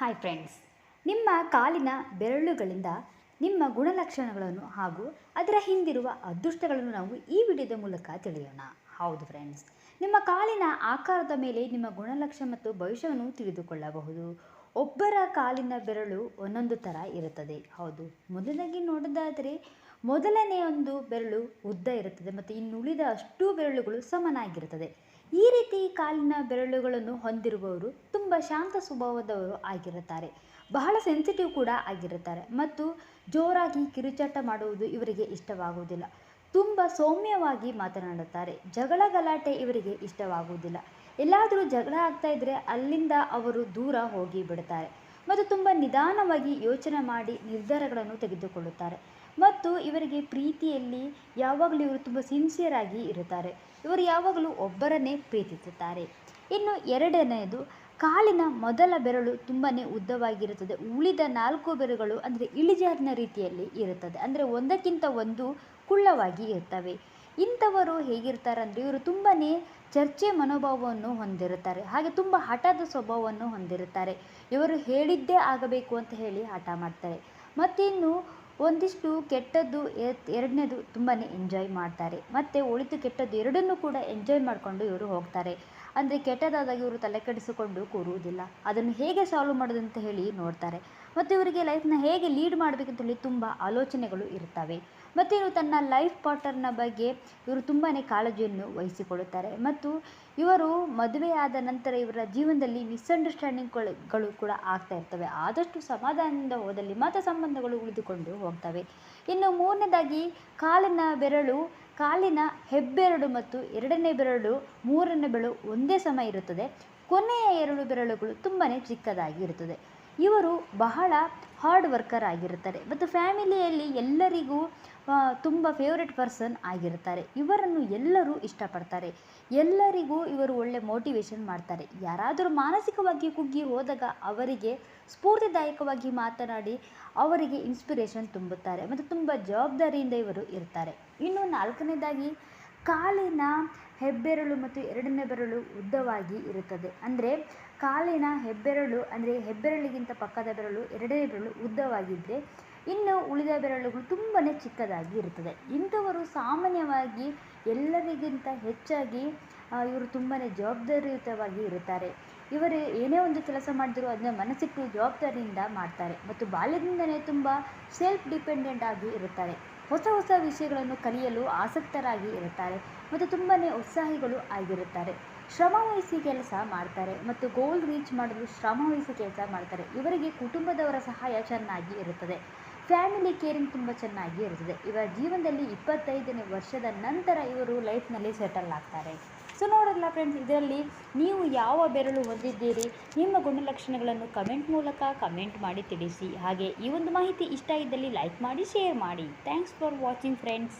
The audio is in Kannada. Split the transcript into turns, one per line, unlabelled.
ಹಾಯ್ ಫ್ರೆಂಡ್ಸ್ ನಿಮ್ಮ ಕಾಲಿನ ಬೆರಳುಗಳಿಂದ ನಿಮ್ಮ ಗುಣಲಕ್ಷಣಗಳನ್ನು ಹಾಗೂ ಅದರ ಹಿಂದಿರುವ ಅದೃಷ್ಟಗಳನ್ನು ನಾವು ಈ ವಿಡಿಯೋದ ಮೂಲಕ ತಿಳಿಯೋಣ. ಹೌದು ಫ್ರೆಂಡ್ಸ್ ನಿಮ್ಮ ಕಾಲಿನ ಆಕಾರದ ಮೇಲೆ ನಿಮ್ಮ ಗುಣಲಕ್ಷಣ ಮತ್ತು ಭವಿಷ್ಯವನ್ನು ತಿಳಿದುಕೊಳ್ಳಬಹುದು. ಒಬ್ಬರ ಕಾಲಿನ ಬೆರಳು ಒಂದೊಂದು ಥರ ಇರುತ್ತದೆ. ಹೌದು. ಮೊದಲಾಗಿ ನೋಡೋದಾದರೆ ಮೊದಲನೇ ಒಂದು ಬೆರಳು ಉದ್ದ ಇರುತ್ತದೆ ಮತ್ತು ಇನ್ನುಳಿದ ಅಷ್ಟು ಬೆರಳುಗಳು ಸಮನಾಗಿರುತ್ತದೆ. ಈ ರೀತಿ ಕಾಲಿನ ಬೆರಳುಗಳನ್ನು ಹೊಂದಿರುವವರು ತುಂಬ ಶಾಂತ ಸ್ವಭಾವದವರು ಆಗಿರುತ್ತಾರೆ. ಬಹಳ ಸೆನ್ಸಿಟಿವ್ ಕೂಡ ಆಗಿರುತ್ತಾರೆ. ಮತ್ತು ಜೋರಾಗಿ ಕಿರುಚಾಟ ಮಾಡುವುದು ಇವರಿಗೆ ಇಷ್ಟವಾಗುವುದಿಲ್ಲ. ತುಂಬ ಸೌಮ್ಯವಾಗಿ ಮಾತನಾಡುತ್ತಾರೆ. ಜಗಳ ಗಲಾಟೆ ಇವರಿಗೆ ಇಷ್ಟವಾಗುವುದಿಲ್ಲ. ಎಲ್ಲಾದರೂ ಜಗಳ ಆಗ್ತಾ ಇದ್ದರೆ ಅಲ್ಲಿಂದ ಅವರು ದೂರ ಹೋಗಿ ಬಿಡುತ್ತಾರೆ. ಮತ್ತು ತುಂಬ ನಿಧಾನವಾಗಿ ಯೋಚನೆ ಮಾಡಿ ನಿರ್ಧಾರಗಳನ್ನು ತೆಗೆದುಕೊಳ್ಳುತ್ತಾರೆ. ಮತ್ತು ಇವರಿಗೆ ಪ್ರೀತಿಯಲ್ಲಿ ಯಾವಾಗಲೂ ಇವರು ತುಂಬ ಸಿನ್ಸಿಯರ್ ಆಗಿ ಇರುತ್ತಾರೆ. ಇವರು ಯಾವಾಗಲೂ ಒಬ್ಬರನ್ನೇ ಪ್ರೀತಿಸುತ್ತಾರೆ. ಇನ್ನು ಎರಡನೆಯದು, ಕಾಲಿನ ಮೊದಲ ಬೆರಳು ತುಂಬಾ ಉದ್ದವಾಗಿರುತ್ತದೆ. ಉಳಿದ ನಾಲ್ಕು ಬೆರಳುಗಳು ಅಂದರೆ ಇಳಿಜಾರಿನ ರೀತಿಯಲ್ಲಿ ಇರುತ್ತದೆ. ಅಂದರೆ ಒಂದಕ್ಕಿಂತ ಒಂದು ಕುಳ್ಳವಾಗಿ ಇರ್ತವೆ. ಇಂಥವರು ಹೇಗಿರ್ತಾರೆ ಅಂದರೆ ಇವರು ತುಂಬಾ ಚರ್ಚೆ ಮನೋಭಾವವನ್ನು ಹೊಂದಿರುತ್ತಾರೆ. ಹಾಗೆ ತುಂಬ ಹಠದ ಸ್ವಭಾವವನ್ನು ಹೊಂದಿರುತ್ತಾರೆ. ಇವರು ಹೇಳಿದ್ದೇ ಆಗಬೇಕು ಅಂತ ಹೇಳಿ ಹಠ ಮಾಡ್ತಾರೆ. ಮತ್ತಿನ್ನು ಒಂದಿಷ್ಟು ಕೆಟ್ಟದ್ದು ಎರಡನೇದು ತುಂಬಾ ಎಂಜಾಯ್ ಮಾಡ್ತಾರೆ. ಮತ್ತು ಒಳಿತು ಕೆಟ್ಟದ್ದು ಎರಡನ್ನೂ ಕೂಡ ಎಂಜಾಯ್ ಮಾಡಿಕೊಂಡು ಇವರು ಹೋಗ್ತಾರೆ. ಅಂದರೆ ಕೆಟ್ಟದಾದಾಗ ಇವರು ತಲೆ ಕೆಡಿಸಿಕೊಂಡು ಕೂರುವುದಿಲ್ಲ. ಅದನ್ನು ಹೇಗೆ ಸಾಲ್ವ್ ಮಾಡೋದು ಅಂತ ಹೇಳಿ ನೋಡ್ತಾರೆ. ಮತ್ತು ಇವರಿಗೆ ಲೈಫ್ನ ಹೇಗೆ ಲೀಡ್ ಮಾಡಬೇಕಂತ ಹೇಳಿ ತುಂಬ ಆಲೋಚನೆಗಳು ಇರ್ತವೆ ಮತ್ತು ಇವರು ತನ್ನ ಲೈಫ್ ಪಾರ್ಟ್ನರ್ನ ಬಗ್ಗೆ ಇವರು ತುಂಬಾ ಕಾಳಜಿಯನ್ನು ವಹಿಸಿಕೊಳ್ಳುತ್ತಾರೆ. ಮತ್ತು ಇವರು ಮದುವೆಯಾದ ನಂತರ ಇವರ ಜೀವನದಲ್ಲಿ ಮಿಸ್ಅಂಡರ್ಸ್ಟ್ಯಾಂಡಿಂಗ್ಗಳು ಕೂಡ ಆಗ್ತಾ ಇರ್ತವೆ. ಆದಷ್ಟು ಸಮಾಧಾನದಿಂದ ಹೋದಲ್ಲಿ ಮತ ಸಂಬಂಧಗಳು ಉಳಿದುಕೊಂಡು ಹೋಗ್ತವೆ. ಇನ್ನು ಮೂರನೇದಾಗಿ ಕಾಲಿನ ಬೆರಳು ಕಾಲಿನ ಹೆಬ್ಬೆರಳು ಮತ್ತು ಎರಡನೇ ಬೆರಳು, ಮೂರನೇ ಬೆರಳು ಒಂದೇ ಸಮ ಇರುತ್ತದೆ. ಕೊನೆಯ ಎರಡು ಬೆರಳುಗಳು ತುಂಬಾ ಚಿಕ್ಕದಾಗಿ ಇರುತ್ತದೆ. ಇವರು ಬಹಳ ಹಾರ್ಡ್ ವರ್ಕರ್ ಆಗಿರುತ್ತಾರೆ. ಮತ್ತು ಫ್ಯಾಮಿಲಿಯಲ್ಲಿ ಎಲ್ಲರಿಗೂ ತುಂಬ ಫೇವ್ರೆಟ್ ಪರ್ಸನ್ ಆಗಿರ್ತಾರೆ ಇವರನ್ನು ಎಲ್ಲರೂ ಇಷ್ಟಪಡ್ತಾರೆ. ಎಲ್ಲರಿಗೂ ಇವರು ಒಳ್ಳೆ ಮೋಟಿವೇಶನ್ ಮಾಡ್ತಾರೆ. ಯಾರಾದರೂ ಮಾನಸಿಕವಾಗಿ ಕುಗ್ಗಿ ಹೋದಾಗ ಅವರಿಗೆ ಸ್ಫೂರ್ತಿದಾಯಕವಾಗಿ ಮಾತನಾಡಿ ಅವರಿಗೆ ಇನ್ಸ್ಪಿರೇಷನ್ ತುಂಬುತ್ತಾರೆ. ಮತ್ತು ತುಂಬ ಜವಾಬ್ದಾರಿಯಿಂದ ಇವರು ಇರ್ತಾರೆ. ಇನ್ನು ನಾಲ್ಕನೇದಾಗಿ ಕಾಲಿನ ಹೆಬ್ಬೆರಳು ಮತ್ತು ಎರಡನೇ ಬೆರಳು ಉದ್ದವಾಗಿ ಇರುತ್ತದೆ. ಅಂದರೆ ಕಾಲಿನ ಹೆಬ್ಬೆರಳು, ಅಂದರೆ ಹೆಬ್ಬೆರಳಿಗಿಂತ ಪಕ್ಕದ ಬೆರಳು ಎರಡನೇ ಬೆರಳು ಉದ್ದವಾಗಿದ್ದರೆ ಇನ್ನು ಉಳಿದ ಬೆರಳುಗಳು ತುಂಬಾ ಚಿಕ್ಕದಾಗಿ ಇರುತ್ತದೆ. ಇಂಥವರು ಸಾಮಾನ್ಯವಾಗಿ ಎಲ್ಲರಿಗಿಂತ ಹೆಚ್ಚಾಗಿ ಇವರು ತುಂಬಾ ಜವಾಬ್ದಾರಿಯುತವಾಗಿ ಇರುತ್ತಾರೆ. ಇವರು ಏನೇ ಒಂದು ಕೆಲಸ ಮಾಡಿದರೂ ಅದನ್ನ ಮನಸ್ಸಿಟ್ಟು ಜವಾಬ್ದಾರಿಯಿಂದ ಮಾಡ್ತಾರೆ. ಮತ್ತು ಬಾಲ್ಯದಿಂದಲೇ ತುಂಬ ಸೆಲ್ಫ್ ಡಿಪೆಂಡೆಂಟ್ ಆಗಿ ಇರುತ್ತಾರೆ. ಹೊಸ ಹೊಸ ವಿಷಯಗಳನ್ನು ಕಲಿಯಲು ಆಸಕ್ತರಾಗಿ ಇರುತ್ತಾರೆ ಮತ್ತು ತುಂಬಾ ಉತ್ಸಾಹಿಗಳು ಆಗಿರುತ್ತಾರೆ. ಶ್ರಮವಹಿಸಿ ಕೆಲಸ ಮಾಡ್ತಾರೆ ಮತ್ತು ಗೋಲ್ ರೀಚ್ ಮಾಡಲು ಶ್ರಮವಹಿಸಿ ಕೆಲಸ ಮಾಡ್ತಾರೆ. ಇವರಿಗೆ ಕುಟುಂಬದವರ ಸಹಾಯ ಚೆನ್ನಾಗಿ ಇರುತ್ತದೆ. ಫ್ಯಾಮಿಲಿ ಕೇರಿಂಗ್ ತುಂಬ ಚೆನ್ನಾಗಿ ಇರುತ್ತದೆ. ಇವರ ಜೀವನದಲ್ಲಿ ಇಪ್ಪತ್ತೈದನೇ ವರ್ಷದ ನಂತರ ಇವರು ಲೈಫ್ನಲ್ಲಿ ಸೆಟಲ್ ಆಗ್ತಾರೆ. ಸೊ ನೋಡಲ್ಲ ಫ್ರೆಂಡ್ಸ್ ಇದರಲ್ಲಿ ನೀವು ಯಾವ ಬೆರಳು ಹೊಂದಿದ್ದೀರಿ? ನಿಮ್ಮ ಗುಣಲಕ್ಷಣಗಳನ್ನು ಕಮೆಂಟ್ ಮೂಲಕ ಕಮೆಂಟ್ ಮಾಡಿ ತಿಳಿಸಿ. ಹಾಗೆ ಈ ಒಂದು ಮಾಹಿತಿ ಇಷ್ಟ ಇದ್ದಲ್ಲಿ ಲೈಕ್ ಮಾಡಿ ಶೇರ್ ಮಾಡಿ. Thanks for watching friends